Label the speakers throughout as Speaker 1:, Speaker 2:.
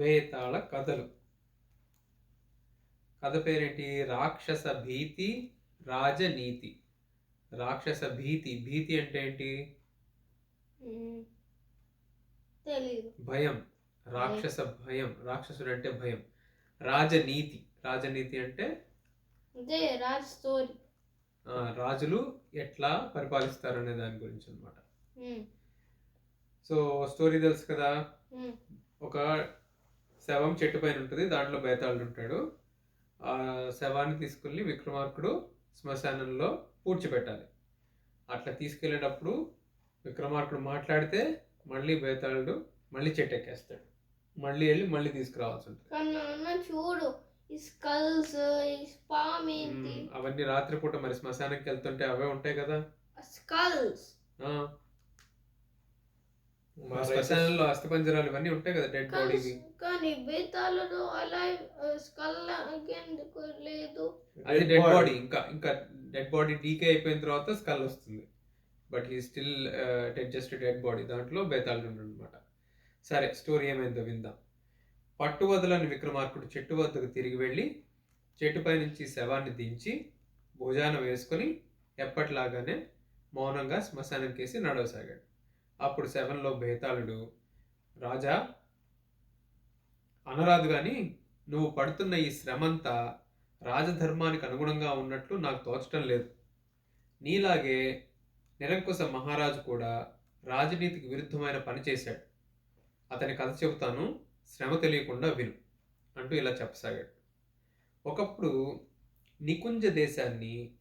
Speaker 1: బేతాళ కథలు. కథ పేరేంటి? రాక్షస భీతి రాజనీతి. రాక్షస భీతి భీతి అంటే ఏంటి? భయం. రాక్షస భయం. రాక్షసుడు అంటే భయం. రాజనీతి. రాజనీతి అంటే? రాజులు ఎట్లా పరిపాలిస్తారు అనే దాని గురించి అనమాట. సో స్టోరీ తెలుసు కదా. ఒక శవం చెట్టు పైన ఉంటుంది దాంట్లో బేతాళుడు ఉంటాడు. ఆ శవాన్ని తీసుకెళ్ళి విక్రమార్కుడు శ్మశానంలో పూడ్చిపెట్టాలి. అట్లా తీసుకెళ్ళేటప్పుడు విక్రమార్కుడు మాట్లాడితే మళ్ళీ బేతాళుడు మళ్ళీ చెట్టు ఎక్కేస్తాడు మళ్ళీ వెళ్ళి మళ్ళీ తీసుకురావాల్సి ఉంటుంది.
Speaker 2: చూడు స్కల్స్.
Speaker 1: అవన్నీ రాత్రిపూట మరి శ్మశానానికి వెళ్తుంటే అవే ఉంటాయి కదా.
Speaker 2: స్కల్స్.
Speaker 1: మా శ్మశానంలో అస్థిపంజరాలు ఇవన్నీ ఉంటాయి కదా డెడ్ బాడీవి
Speaker 2: కానీ బేతాళుడు అలా స్కల్ ఎందుకు లేదు?
Speaker 1: అది డెడ్ బాడీ ఇంకా ఇంకా డెడ్ బాడీ డీకే అయిపోయిన తర్వాత స్కల్ వస్తుంది. But he still dead just dead body దాంట్లో బేతాళుడు అనమాట సరే స్టోరీ ఏమైందో విందాం. పట్టు వదలని విక్రమార్కుడు చెట్టు వద్దకు తిరిగి వెళ్ళి చెట్టుపై నుంచి శవాన్ని దించి భుజాన వేసుకొని ఎప్పటిలాగానే మౌనంగా శ్మశానం కేసి నడవసాగాడు. అప్పుడు సెవెన్లో బేతాళుడు రాజా అనరాదు కానీ నువ్వు పడుతున్న ఈ శ్రమంతా రాజధర్మానికి అనుగుణంగా ఉన్నట్లు నాకు తోచటం లేదు. నీలాగే నిరంకుశ మహారాజు కూడా రాజనీతికి విరుద్ధమైన పని చేశాడు. అతని కథ చెబుతాను శ్రమ తెలియకుండా విను అంటూ ఇలా చెప్పసాగాడు. ఒకప్పుడు నికుంజ దేశాన్ని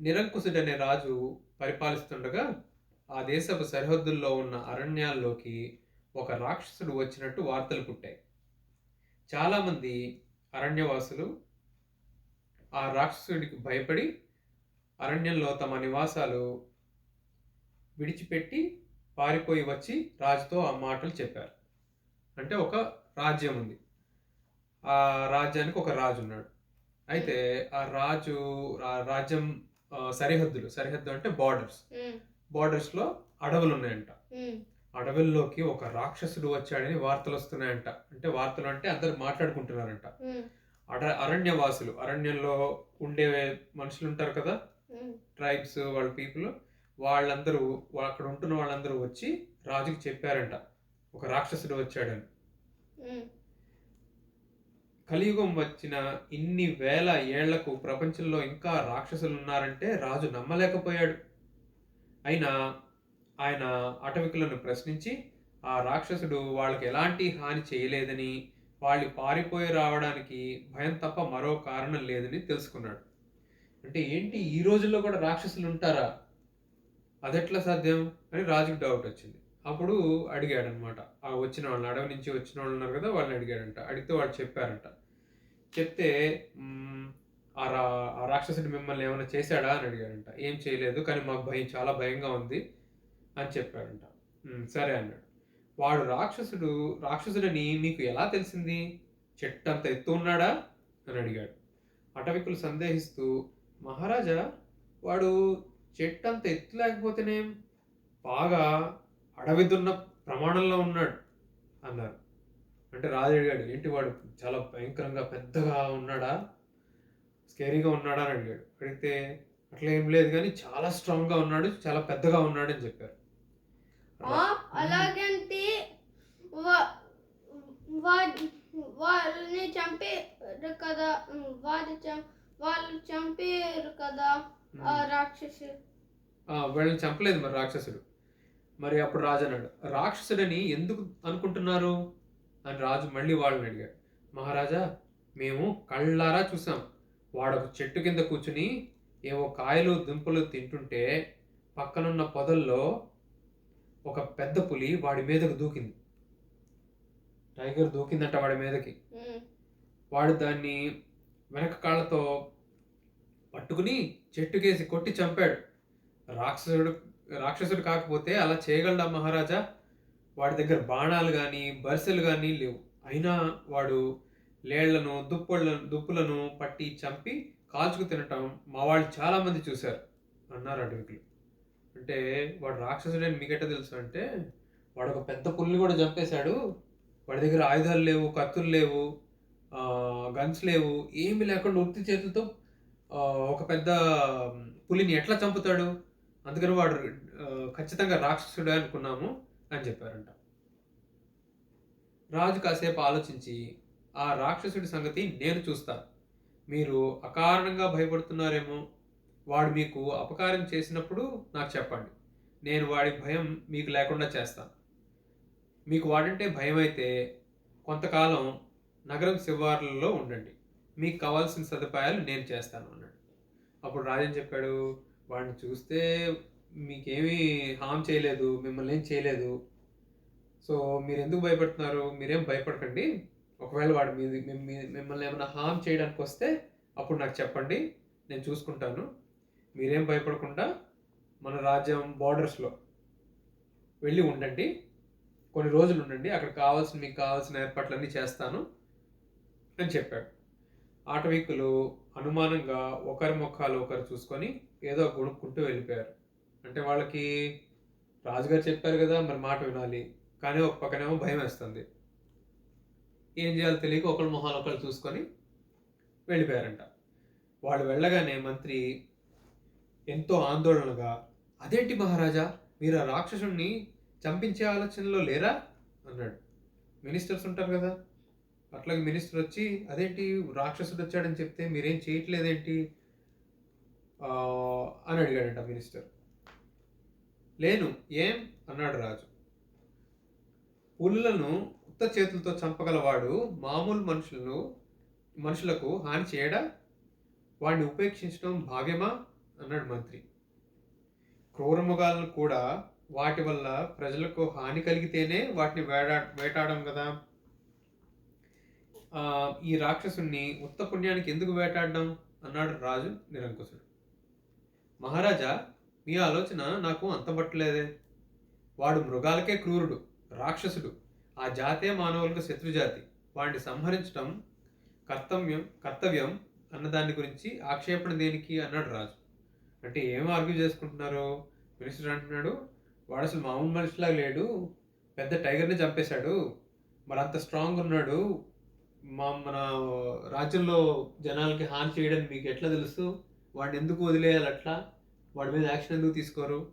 Speaker 1: నిరంకుశుడనే రాజు పరిపాలిస్తుండగా ఆ దేశపు సరిహద్దుల్లో ఉన్న అరణ్యాల్లోకి ఒక రాక్షసుడు వచ్చినట్టు వార్తలు పుట్టాయి. చాలామంది అరణ్యవాసులు ఆ రాక్షసుడికి భయపడి అరణ్యంలో తమ నివాసాలు విడిచిపెట్టి పారిపోయి వచ్చి రాజుతో ఆ మాటలు చెప్పారు. అంటే ఒక రాజ్యం ఉంది. ఆ రాజ్యానికి ఒక రాజు ఉన్నాడు. అయితే ఆ రాజు ఆ రాజ్యం సరిహద్దులు సరిహద్దు అంటే బార్డర్స్
Speaker 2: మ్మ్.
Speaker 1: బార్డర్స్లో అడవులు ఉన్నాయంట. అడవుల్లోకి ఒక రాక్షసుడు వచ్చాడని వార్తలు వస్తున్నాయంట అంటే వార్తలు అంటే అందరు మాట్లాడుకుంటున్నారంట. అడ అరణ్యవాసులు అరణ్యంలో ఉండే మనుషులు ఉంటారు కదా. ట్రైబ్స్ వాళ్ళ పీపుల్ వాళ్ళందరూ అక్కడ ఉంటున్న వాళ్ళందరూ వచ్చి రాజుకి చెప్పారంట ఒక రాక్షసుడు వచ్చాడని. కలియుగం వచ్చిన ఇన్ని వేల ఏళ్ళకు ప్రపంచంలో ఇంకా రాక్షసులు ఉన్నారంటే రాజు నమ్మలేకపోయాడు అయినా ఆయన అటవికులను ప్రశ్నించి ఆ రాక్షసుడు వాళ్ళకి ఎలాంటి హాని చేయలేదని వాళ్ళు పారిపోయి రావడానికి భయం తప్ప మరో కారణం లేదని తెలుసుకున్నాడు. అంటే ఏంటి ఈ రోజుల్లో కూడా రాక్షసులు ఉంటారా? అదెట్లా సాధ్యం అని రాజుకు డౌట్ వచ్చింది. అప్పుడు అడిగాడు అనమాట ఆ వచ్చిన వాళ్ళని అడవి నుంచి వచ్చిన వాళ్ళు ఉన్నారు కదా వాళ్ళని అడిగాడంట. అడిగితే వాళ్ళు చెప్పారంట. చెప్తే ఆ రా ఆ రాక్షసుడు మిమ్మల్ని ఏమైనా చేశాడా అని అడిగాడంట ఏం చేయలేదు కానీ మాకు భయం చాలా భయంగా ఉంది అని చెప్పాడంట సరే అన్నాడు. వాడు రాక్షసుడు రాక్షసుడని నీకు ఎలా తెలిసింది? చెట్టు అంత ఎత్తు ఉన్నాడా? అని అడిగాడు. అటవికులు సందేహిస్తూ మహారాజా వాడు చెట్టు అంత ఎత్తు లేకపోతేనేం బాగా అడవిదున్న ప్రమాణంలో ఉన్నాడు అన్నారు. అంటే రాజు అడిగాడు ఏంటి వాడు చాలా భయంకరంగా పెద్దగా ఉన్నాడా? స్కేరీగా ఉన్నాడా అని అడిగాడు. అడిగితే అట్లా ఏం లేదు కానీ చాలా స్ట్రాంగ్గా ఉన్నాడు చాలా పెద్దగా ఉన్నాడు అని చెప్పారు.
Speaker 2: అలాగంటే వాళ్ళని చంపారు కదా చం- వాళ్ళు చంపారు కదా ఆ రాక్షసు.
Speaker 1: ఆ, వీళ్ళని చంపలేదు మరి రాక్షసుడు. మరి అప్పుడు రాజు అన్నాడు రాక్షసుడని ఎందుకు అనుకుంటున్నారు? అని రాజు మళ్ళీ వాళ్ళని అడిగాడు మహారాజా మేము కళ్ళారా చూసాం వాడు ఒక చెట్టు కింద కూర్చుని ఏవో కాయలు దుంపలు తింటుంటే పక్కనున్న పొదల్లో ఒక పెద్ద పులి వాడి మీదకు దూకింది. టైగర్ దూకిందంట వాడి మీదకి. వాడు దాన్ని వెనక కాళ్ళతో పట్టుకుని చెట్టుకేసి కొట్టి చంపాడు. రాక్షసుడు రాక్షసుడు కాకపోతే అలా చేయగలడా మహారాజా? వాడి దగ్గర బాణాలు కానీ బరిసెలు కానీ లేవు. అయినా వాడు లేళ్ళను దుప్పళ్ళను దుప్పులను పట్టి చంపి కాల్చుకు తినటం మా వాళ్ళు చాలామంది చూశారు అన్నారు అడవికులు. అంటే వాడు రాక్షసుడని మీకెట్ట తెలుసు అంటే వాడు ఒక పెద్ద పుల్ని కూడా చంపేశాడు. వాడి దగ్గర ఆయుధాలు లేవు కత్తులు లేవు గన్స్ లేవు ఏమి లేకుండా ఉత్తి చేతులతో ఒక పెద్ద పులిని ఎట్లా చంపుతాడు? అందుకని వాడు ఖచ్చితంగా రాక్షసుడే అనుకున్నాము అని చెప్పారంట. రాజు కాసేపు ఆలోచించి ఆ రాక్షసుడి సంగతి నేను చూస్తాను మీరు అకారణంగా భయపడుతున్నారేమో వాడు మీకు అపకారం చేసినప్పుడు నాకు చెప్పండి. నేను వాడి భయం మీకు లేకుండా చేస్తాను మీకు వాడంటే భయం అయితే కొంతకాలం నగరం శివార్లలో ఉండండి. మీకు కావాల్సిన సదుపాయాలు నేను చేస్తాను అన్నాడు. అప్పుడు రాజన్ చెప్పాడు? వాడిని చూస్తే మీకేమీ హామ్ చేయలేదు మిమ్మల్ని ఏం చేయలేదు. సో మీరు ఎందుకు భయపడుతున్నారు? మీరేం భయపడకండి. ఒకవేళ వాడు మీ మిమ్మల్ని ఏమైనా హామ్ చేయడానికి వస్తే అప్పుడు నాకు చెప్పండి నేను చూసుకుంటాను. మీరేం భయపడకుండా మన రాజ్యం బార్డర్స్లో వెళ్ళి ఉండండి. కొన్ని రోజులు ఉండండి అక్కడ కావాల్సిన మీకు కావాల్సిన ఏర్పాట్లన్నీ చేస్తాను అని చెప్పాడు. ఆటవికులు అనుమానంగా ఒకరి ముఖాలు ఒకరు చూసుకొని ఏదో గుణుక్కుంటూ వెళ్ళిపోయారు. అంటే వాళ్ళకి రాజుగారు చెప్పారు కదా మరి మాట వినాలి. కానీ ఒక పక్కనేమో భయం వేస్తుంది ఏం చేయాలో తెలియక ఒకళ్ళ మొహాలు ఒకళ్ళు చూసుకొని వెళ్ళిపోయారంట. వాళ్ళు వెళ్ళగానే మంత్రి ఎంతో ఆందోళనగా అదేంటి మహారాజా మీరు ఆ రాక్షసుణ్ణి చంపించే ఆలోచనలో లేరా? అన్నాడు. మినిస్టర్స్ ఉంటారు కదా అట్లాగే మినిస్టర్ వచ్చి అదేంటి రాక్షసుడు వచ్చాడని చెప్తే మీరేం చేయట్లేదేంటి? అని అడిగాడంట మినిస్టర్. లేను ఏం? అన్నాడు రాజు. పుల్లను ఉత్త చేతులతో చంపగలవాడు మామూలు మనుషులను మనుషులకు హాని చేయడా? వాడిని ఉపేక్షించడం భావ్యమా? అన్నాడు మంత్రి. క్రూరమృగాలను కూడా వాటి వల్ల ప్రజలకు హాని కలిగితేనే వాటిని వేటా వేటాడడం కదా? ఈ రాక్షసుణ్ణి ఉత్త పుణ్యానికి ఎందుకు వేటాడడం? అన్నాడు రాజు నిరంకుశుడు. మహారాజా మీ ఆలోచన నాకు అంతపట్టలేదే వాడు మృగాలకే క్రూరుడు రాక్షసుడు. ఆ జాతే మానవులకు శత్రుజాతి. వాడిని సంహరించడం కర్తవ్యం కర్తవ్యం అన్న దాని గురించి ఆక్షేపణ దేనికి అన్నాడు రాజు. అంటే ఏం ఆర్గ్యూ చేసుకుంటున్నారు? మినిస్టర్ అంటున్నాడు వాడు అసలు మామూలు మనిషిలాగా లేడు. పెద్ద టైగర్ని చంపేశాడు. మరి అంత స్ట్రాంగ్ ఉన్నాడు. మా మన రాజ్యంలో జనాలకి హాని చేయడం మీకు ఎట్లా తెలుసు? వాడిని ఎందుకు వదిలేయాలి అట్లా? వాడి మీద యాక్షన్ ఎందుకు తీసుకోరు?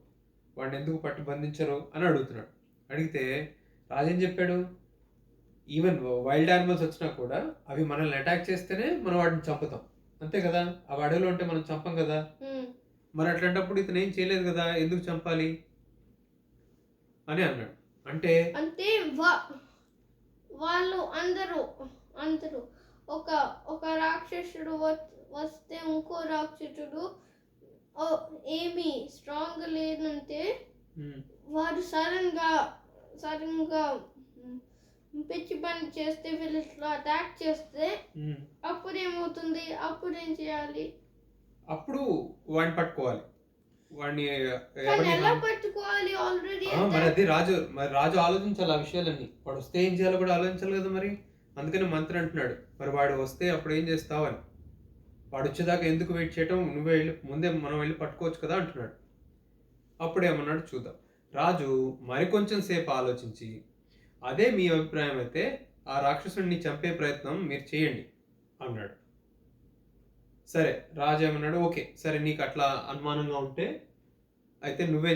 Speaker 1: వాడిని ఎందుకు పట్టు బంధించరు అని అడుగుతున్నాడు. అడిగితే రాజేం చెప్పాడు? ఈవెన్ వైల్డ్ యానిమల్స్ వచ్చినా కూడా అవి మనల్ని అటాక్ చేస్తేనే మనం వాటిని చంపుతాం. అంతే కదా? అవి అడవిలో ఉంటే మనం చంపం కదా. మరి అట్లాంటప్పుడు ఇతను ఏం చేయలేదు కదా? ఎందుకు చంపాలి? అని అన్నాడు. అంటే
Speaker 2: అంటే వాళ్ళు అందరూ అందరూ ఒక ఒక రాక్షసుడు వస్తే ఇంకో రాక్షసుడు ఓ, ఏమి స్ట్రాంగ్ లేదంటే వాడు సడన్గా సడన్గా మ్, పిచ్చి పని చేస్తే వీళ్ళు అటాక్ చేస్తే. అప్పుడు ఏమవుతుంది? అప్పుడు ఏం చేయాలి?
Speaker 1: అప్పుడు వాడిని పట్టుకోవాలి. వాడిని
Speaker 2: ఎలా పట్టుకోవాలి? ఆల్రెడీ
Speaker 1: మరి అది రాజు మరి రాజు ఆలోచించాలి ఆ విషయాలన్నీ. వాడు వస్తే ఏం చేయాలో కూడా ఆలోచించాలి కదా మరి. అందుకని మంత్రి అంటున్నాడు. మరి వాడు వస్తే అప్పుడు ఏం చేస్తావు అని వాడు వచ్చేదాకా ఎందుకు వెయిట్ చేయటం? నువ్వే వెళ్ళి ముందే మనం వెళ్ళి పట్టుకోవచ్చు కదా అంటున్నాడు. అప్పుడు ఏమన్నాడు చూద్దాం. రాజు మరికొంచెం సేపు ఆలోచించి అదే మీ అభిప్రాయం అయితే ఆ రాక్షసుడిని చంపే ప్రయత్నం మీరు చేయండి అన్నాడు. సరే రాజు ఏమన్నాడు? ఓకే సరే నీకు అట్లా అనుమానంగా ఉంటే అయితే నువ్వే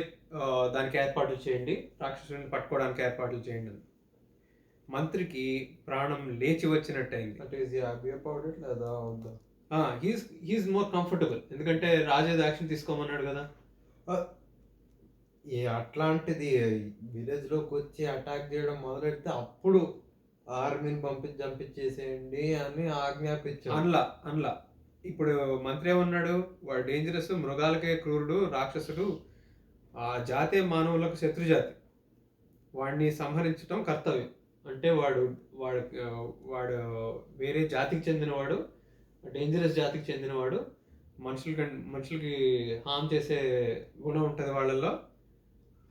Speaker 1: దానికి ఏర్పాట్లు చేయండి రాక్షసుడిని పట్టుకోవడానికి ఏర్పాట్లు చేయండి అని. మంత్రికి ప్రాణం లేచి
Speaker 3: అంటే హ్యాపీ అబౌట్ ఇట్ లేదా
Speaker 1: హీస్ హీస్ మోర్ కంఫర్టబుల్ ఎందుకంటే రాజు యాక్షన్ తీసుకోమన్నాడు కదా.
Speaker 3: అట్లాంటిది విలేజ్లోకి వచ్చి అటాక్ చేయడం మొదలెడితే అప్పుడు ఆర్మీని పంపించి చంపించేసేయండి అని ఆజ్ఞాపించాడు
Speaker 1: అన్లా అన్లా ఇప్పుడు మంత్రి ఏమన్నాడు? వాడు డేంజరస్ మృగాలకే క్రూరుడు రాక్షసుడు ఆ జాతే మానవులకు శత్రుజాతి. వాడిని సంహరించడం కర్తవ్యం. అంటే వాడు వాడు వాడు వేరే జాతికి చెందినవాడు డేంజరస్ జాతికి చెందినవాడు మనుషులకి మనుషులకి హామ్ చేసే గుణం ఉంటుంది వాళ్ళల్లో.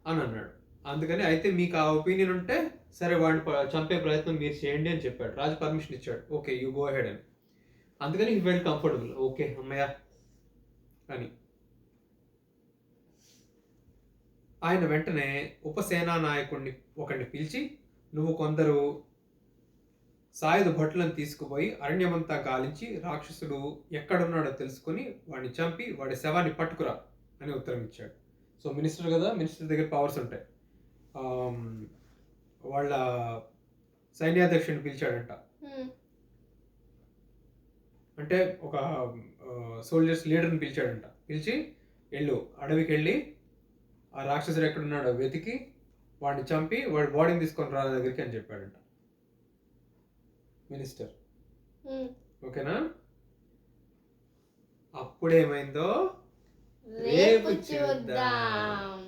Speaker 1: అని అన్నాడు. అందుకని అయితే మీకు ఆ ఒపీనియన్ ఉంటే సరే వాడిని చంపే ప్రయత్నం మీరు చేయండి అని చెప్పాడు. రాజు పర్మిషన్ ఇచ్చాడు. ఓకే యూ గో హెడ్ అని. అందుకని హీ వెల్ కంఫర్టబుల్ ఓకే అమ్మయ్య అని. ఆయన వెంటనే ఉపసేనా నాయకుడిని ఒకడిని పిలిచి నువ్వు కొందరు సాయుధ భట్లను తీసుకుపోయి అరణ్యమంతా గాలించి రాక్షసుడు ఎక్కడున్నాడో తెలుసుకుని వాడిని చంపి వాడి శవాన్ని పట్టుకురా అని ఉత్తరం ఇచ్చాడు. సో మినిస్టర్ కదా మినిస్టర్ దగ్గర పవర్స్ ఉంటాయి. వాళ్ళ సైన్యాధ్యక్షుడిని పిలిచాడంట. అంటే ఒక సోల్జర్స్ లీడర్ని పిలిచాడంట. పిలిచి వెళ్ళు అడవికి వెళ్ళి ఆ రాక్షసుడు ఎక్కడున్నాడో వెతికి వాడిని చంపి వాడి బాడీని తీసుకొని రా దగ్గరికి అని చెప్పాడంట. మినిస్టర్. ఓకేనా? అప్పుడేమైందో
Speaker 2: రేపు చూద్దాం